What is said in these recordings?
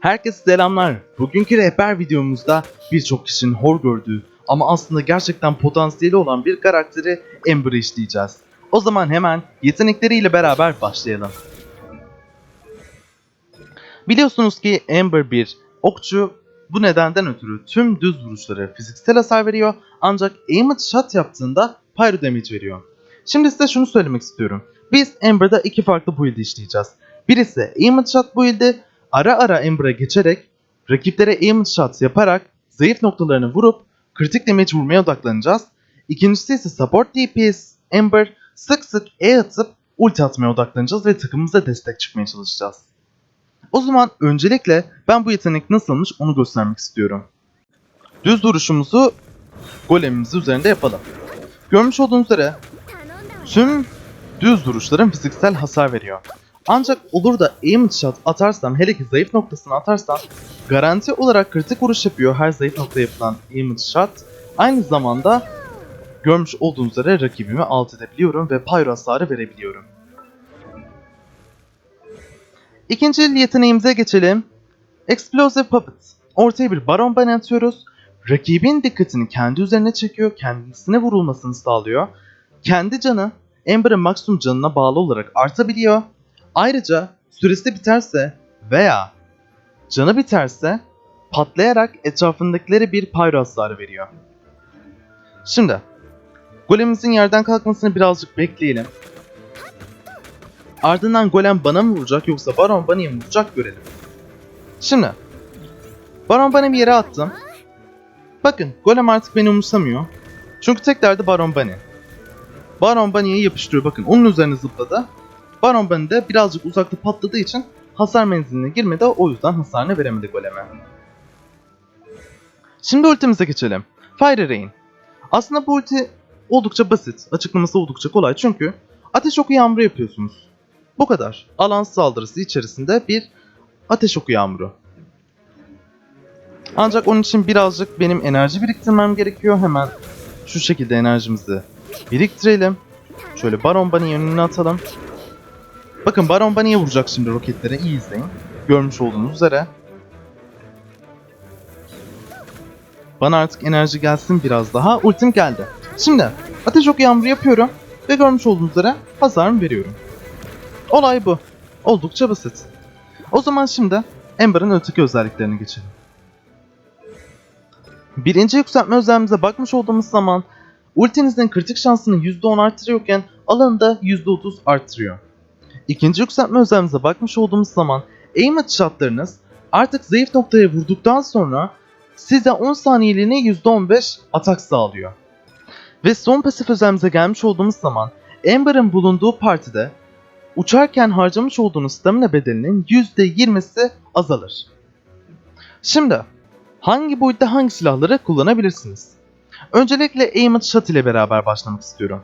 Herkese selamlar. Bugünkü rehber videomuzda birçok kişinin hor gördüğü ama aslında gerçekten potansiyeli olan bir karakteri Amber'ı işleyeceğiz. O zaman hemen yetenekleriyle beraber başlayalım. Biliyorsunuz ki Amber bir okçu bu nedenden ötürü tüm düz vuruşları fiziksel hasar veriyor ancak aimed shot yaptığında pyro damage veriyor. Şimdi size şunu söylemek istiyorum. Biz Amber'da iki farklı build işleyeceğiz. Birisi aimed shot build'i ara ara Amber'a geçerek rakiplere aimed shot yaparak zayıf noktalarını vurup kritik damage vurmaya odaklanacağız. İkincisi ise support DPS Amber sık sık E atıp ulti atmaya odaklanacağız ve takımımıza destek çıkmaya çalışacağız. O zaman öncelikle ben bu yetenek nasılmış onu göstermek istiyorum. Düz duruşumuzu golemimiz üzerinde yapalım. Görmüş olduğunuz üzere tüm düz duruşların fiziksel hasar veriyor. Ancak olur da aim shot atarsam hele ki zayıf noktasına atarsam garanti olarak kritik vuruş yapıyor her zayıf noktaya yapılan aim shot. Aynı zamanda görmüş olduğunuz üzere rakibimi alt edebiliyorum ve pyro hasarı verebiliyorum. İkinci yeteneğimize geçelim. Explosive Puppet. Ortaya bir Baron Bunny atıyoruz. Rakibin dikkatini kendi üzerine çekiyor, kendisine vurulmasını sağlıyor. Kendi canı Amber'ın maksimum canına bağlı olarak artabiliyor. Ayrıca süresi biterse veya canı biterse patlayarak etrafındakilere bir pyro hasarı veriyor. Şimdi golemimizin yerden kalkmasını birazcık bekleyelim. Ardından golem bana mı vuracak yoksa Baron Bunny'e mi vuracak görelim. Şimdi Baron Bunny'yi bir yere attım. Bakın golem artık beni umursamıyor. Çünkü tek derdi Baron Bunny. Baron Bunny'ye yapıştırıyor bakın onun üzerine zıpladı. Baron Bunny de birazcık uzakta patladığı için hasar menziline girmedi o yüzden hasarını veremedi goleme. Şimdi ultimize geçelim. Fire Rain. Aslında bu ulti oldukça basit. Açıklaması oldukça kolay çünkü ateş oku yağmuru yapıyorsunuz. Bu kadar. Alan saldırısı içerisinde bir ateş oku yağmuru. Ancak onun için birazcık benim enerji biriktirmem gerekiyor. Hemen şu şekilde enerjimizi biriktirelim. Şöyle Baron Bunny'yi önüne atalım. Bakın Baron Bunny'ye vuracak şimdi roketlere. İyi izleyin. Görmüş olduğunuz üzere. Bana artık enerji gelsin biraz daha. Ultim geldi. Şimdi ateş oku yağmuru yapıyorum. Ve görmüş olduğunuz üzere hasarımı veriyorum. Olay bu. Oldukça basit. O zaman şimdi Amber'ın öteki özelliklerine geçelim. Birinci yükseltme özelliğimize bakmış olduğumuz zaman ultinizin kritik şansını %10 artırıyorken alanı da %30 artırıyor. İkinci yükseltme özelliğimize bakmış olduğumuz zaman aim shotlarınız artık zayıf noktaya vurduktan sonra size 10 saniyeliğine %15 atak sağlıyor. Ve son pasif özelliğimize gelmiş olduğumuz zaman Amber'ın bulunduğu partide uçarken harcamış olduğunuz stamina bedelinin %20'si azalır. Şimdi hangi boyutta hangi silahları kullanabilirsiniz? Öncelikle Aimed Shot ile beraber başlamak istiyorum.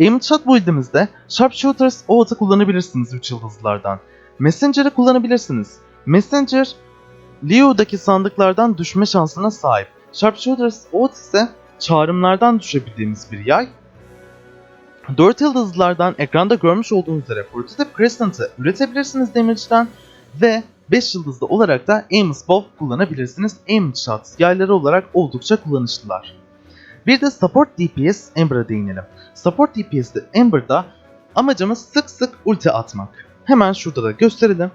Aimed Shot build'imizde Sharpshooters OAT'ı kullanabilirsiniz 3 yıldızlardan. Messenger'ı kullanabilirsiniz. Messenger, Leo'daki sandıklardan düşme şansına sahip. Sharpshooters OAT ise çağrımlardan düşebildiğimiz bir yay 4 yıldızlardan ekranda görmüş olduğunuz üzere Fortitude Crescent'ı üretebilirsiniz damage'den ve 5 yıldızlı olarak da Amos Bow kullanabilirsiniz. Aim Shot yayları olarak oldukça kullanışlılar. Bir de Support DPS Amber'a değinelim. Support DPS'de Amber'da amacımız sık sık ulti atmak. Hemen şurada da gösterelim.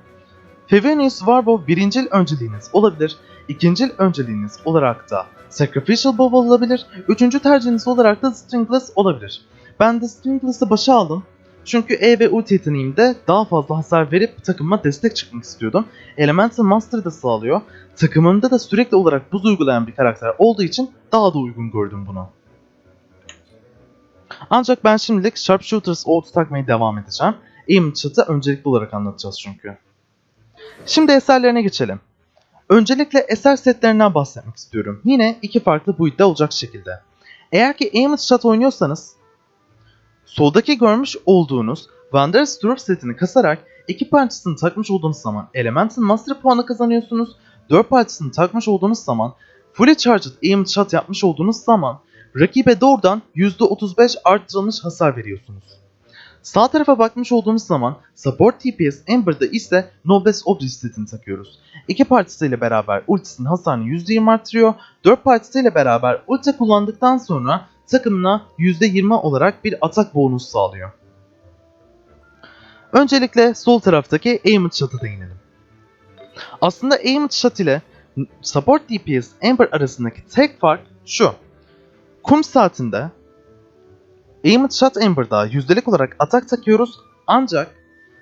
Favonius Warbow birincil önceliğiniz olabilir. ikincil önceliğiniz olarak da Sacrificial Bow olabilir. Üçüncü tercihiniz olarak da Stringless olabilir. Ben de Stringless'ı başa aldım. Çünkü E ve ulti yeteneğimde daha fazla hasar verip takımıma destek çıkmak istiyordum. Elemental Master da sağlıyor. Takımımda da sürekli olarak buz uygulayan bir karakter olduğu için daha da uygun gördüm bunu. Ancak ben şimdilik Sharpshooters Oath'u takmaya devam edeceğim. Aim Shot'ı öncelikli olarak anlatacağız çünkü. Şimdi eserlerine geçelim. Öncelikle eser setlerinden bahsetmek istiyorum. Yine iki farklı build'de olacak şekilde. Eğer ki Aimed Shot oynuyorsanız Soldaki görmüş olduğunuz Wanderer's Drop setini kasarak iki parçasını takmış olduğunuz zaman Elemental Master puanı kazanıyorsunuz. 4 parçasını takmış olduğunuz zaman Fully Charged Aimed Shot yapmış olduğunuz zaman rakibe doğrudan %35 arttırılmış hasar veriyorsunuz. Sağ tarafa bakmış olduğumuz zaman Support TPS Ember'da ise Noblesse Oblige setini takıyoruz. İki partisiyle beraber ultisinin hasarını %20 artırıyor. 4 partisiyle beraber ulti kullandıktan sonra takımına %20 olarak bir atak bonus sağlıyor. Öncelikle sol taraftaki Aimant Shot'a değinelim. Aslında Aimant Shot ile Support DPS Ember arasındaki tek fark şu. Kum saatinde Aimant Shot Ember'da yüzdelik olarak atak takıyoruz ancak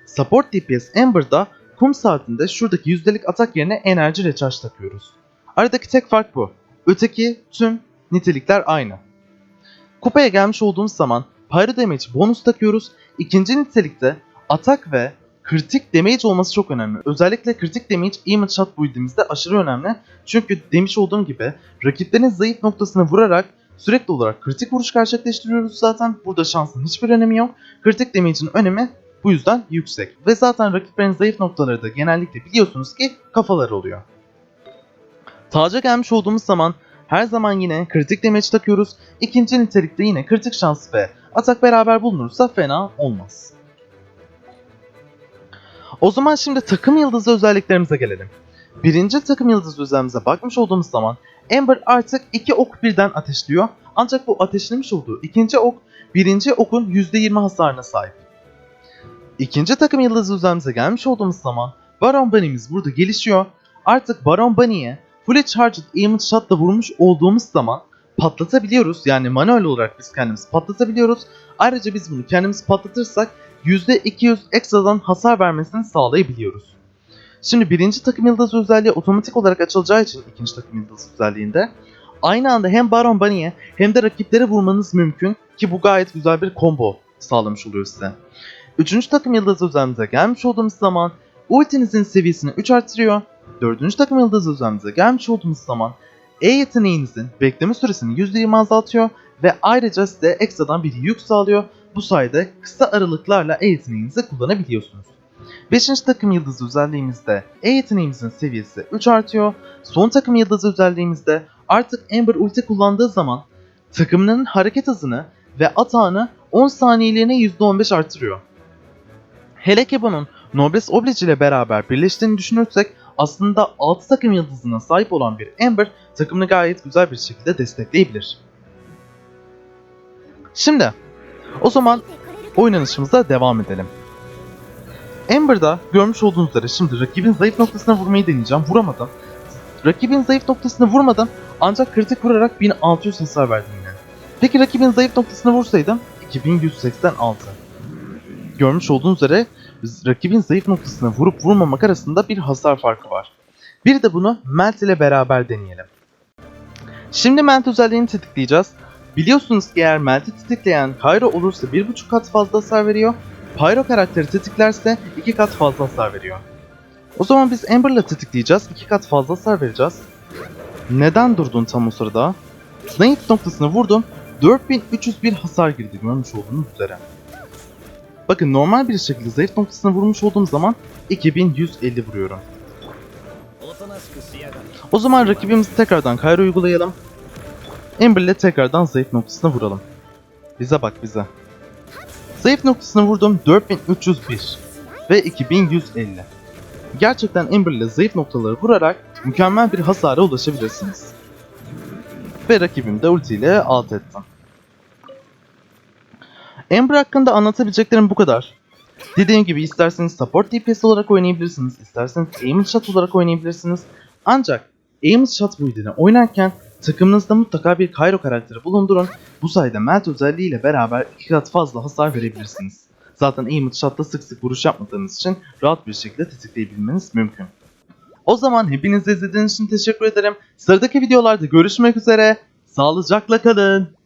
Support DPS Ember'da kum saatinde şuradaki yüzdelik atak yerine enerji recharge takıyoruz. Aradaki tek fark bu. Öteki tüm nitelikler aynı. Kupaya gelmiş olduğumuz zaman Pyro Damage bonus takıyoruz. İkinci nitelikte atak ve kritik damage olması çok önemli. Özellikle kritik damage Aimant Shot build'imizde aşırı önemli. Çünkü demiş olduğum gibi rakiplerin zayıf noktasını vurarak sürekli olarak kritik vuruş gerçekleştiriyoruz zaten. Burada şansın hiçbir önemi yok. Kritik damage'in önemi bu yüzden yüksek. Ve zaten rakiplerin zayıf noktaları da genellikle biliyorsunuz ki kafaları oluyor. Taca gelmiş olduğumuz zaman her zaman yine kritik damage takıyoruz. İkinci nitelikte yine kritik şans ve atak beraber bulunursa fena olmaz. O zaman şimdi takım yıldızı özelliklerimize gelelim. Birinci takım yıldızı özelliğimize bakmış olduğumuz zaman Ember artık iki ok birden ateşliyor. Ancak bu ateşlemiş olduğu ikinci ok birinci okun %20 hasarına sahip. İkinci takım yıldızı özelliğimize gelmiş olduğumuz zaman Baron Bunny'miz burada gelişiyor. Artık Baron Bunny'e Fully Charged Aimant Shot'la vurmuş olduğumuz zaman patlatabiliyoruz. Yani manuel olarak biz kendimiz patlatabiliyoruz. Ayrıca biz bunu kendimiz patlatırsak %200 ekstradan hasar vermesini sağlayabiliyoruz. Şimdi birinci takım yıldızı özelliği otomatik olarak açılacağı için ikinci takım yıldızı özelliğinde aynı anda hem Baron Bunny'e hem de rakiplere vurmanız mümkün ki bu gayet güzel bir combo sağlamış oluyor size. Üçüncü takım yıldızı özelliğimize gelmiş olduğumuz zaman ultinizin seviyesini 3 artırıyor. Dördüncü takım yıldızı özelliğimize gelmiş olduğumuz zaman E yeteneğinizin bekleme süresini %20 azaltıyor ve ayrıca size ekstradan bir yük sağlıyor. Bu sayede kısa aralıklarla E yeteneğinizi kullanabiliyorsunuz. 5. takım yıldızı özelliğimizde E yeteneğimizin seviyesi 3 artıyor. Son takım yıldızı özelliğimizde artık Ember ulti kullandığı zaman takımının hareket hızını ve atağını 10 saniyeliğine %15 artırıyor. Hele ki bunun Noblesse Oblige ile beraber birleştiğini düşünürsek aslında 6 takım yıldızına sahip olan bir Ember takımını gayet güzel bir şekilde destekleyebilir. Şimdi o zaman oynanışımıza devam edelim. Ember'da görmüş olduğunuz üzere şimdi rakibin zayıf noktasına vurmayı deneyeceğim. Vuramadım. Rakibin zayıf noktasına vurmadım ancak kritik vurarak 1600 hasar verdim yine. Peki rakibin zayıf noktasına vursaydım 2186. Görmüş olduğunuz üzere rakibin zayıf noktasına vurup vurmamak arasında bir hasar farkı var. Bir de bunu Melt ile beraber deneyelim. Şimdi Melt özelliğini tetikleyeceğiz. Biliyorsunuz ki eğer Melt'i tetikleyen Kyro olursa 1.5 kat fazla hasar veriyor. Pyro karakteri tetiklerse 2 kat fazla hasar veriyor. O zaman biz Amber'la tetikleyeceğiz. 2 kat fazla hasar vereceğiz. Neden durdun tam o sırada? Zayıf noktasına vurdum. 4301 hasar girdi görmüş olduğunuz üzere. Bakın normal bir şekilde zayıf noktasına vurmuş olduğum zaman 2150 vuruyorum. O zaman rakibimizi tekrardan Kyro uygulayalım. Ember ile tekrardan zayıf noktasına vuralım. Bize bak bize. Zayıf noktasına vurdum 4301 ve 2150. Gerçekten Ember ile zayıf noktaları vurarak mükemmel bir hasara ulaşabilirsiniz. Ve rakibimi de ulti alt ettim. Ember hakkında anlatabileceklerim bu kadar. Dediğim gibi isterseniz support DPS olarak oynayabilirsiniz, isterseniz aim shot olarak oynayabilirsiniz. Ancak aim shot build'ini oynarken takımınızda mutlaka bir Kyro karakteri bulundurun. Bu sayede Melt özelliğiyle beraber iki kat fazla hasar verebilirsiniz. Zaten Aimant Shot'ta sık sık vuruş yapmadığınız için rahat bir şekilde tetikleyebilmeniz mümkün. O zaman hepiniz izlediğiniz için teşekkür ederim. Sıradaki videolarda görüşmek üzere. Sağlıcakla kalın.